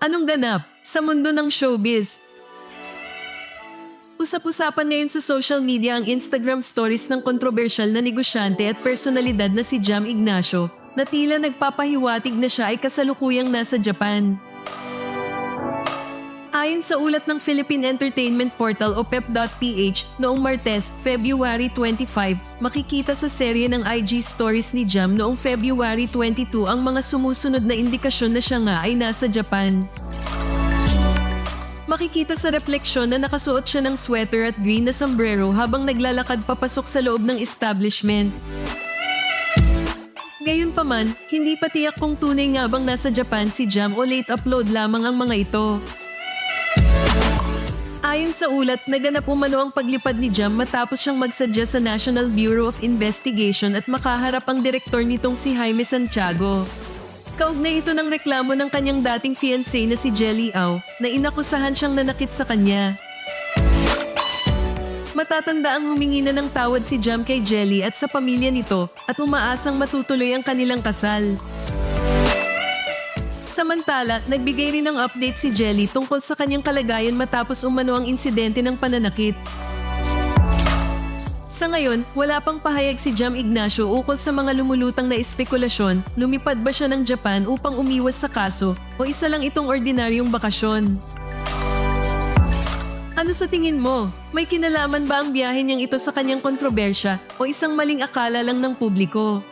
Anong ganap sa mundo ng showbiz? Usap-usapan ngayon sa social media ang Instagram stories ng kontrobersyal na negosyante at personalidad na si Jam Ignacio na tila nagpapahiwatig na siya ay kasalukuyang nasa Japan. Ayon sa ulat ng Philippine Entertainment Portal o pep.ph, noong Martes, February 25, makikita sa serye ng IG stories ni Jam noong February 22 ang mga sumusunod na indikasyon na siya nga ay nasa Japan. Makikita sa refleksyon na nakasuot siya ng sweater at green na sombrero habang naglalakad papasok sa loob ng establishment. Gayunpaman, hindi pa tiyak kung tunay nga bang nasa Japan si Jam o late upload lamang ang mga ito. Ayon sa ulat, naganap umano ang paglipad ni Jam matapos siyang magsadya sa National Bureau of Investigation at makaharap ang direktor nitong si Jaime Santiago. Kaugnay ito ng reklamo ng kanyang dating fiancé na si Jelly Au na inakusahan siyang nanakit sa kanya. Matatanda ang humingi na ng tawad si Jam kay Jelly at sa pamilya nito at umaasang matutuloy ang kanilang kasal. Samantala, nagbigay rin ng update si Jelly tungkol sa kanyang kalagayan matapos umano ang insidente ng pananakit. Sa ngayon, wala pang pahayag si Jam Ignacio ukol sa mga lumulutang na espekulasyon, lumipad ba siya ng Japan upang umiwas sa kaso o isa lang itong ordinaryong bakasyon. Ano sa tingin mo? May kinalaman ba ang biyahe niyang ito sa kanyang kontrobersya o isang maling akala lang ng publiko?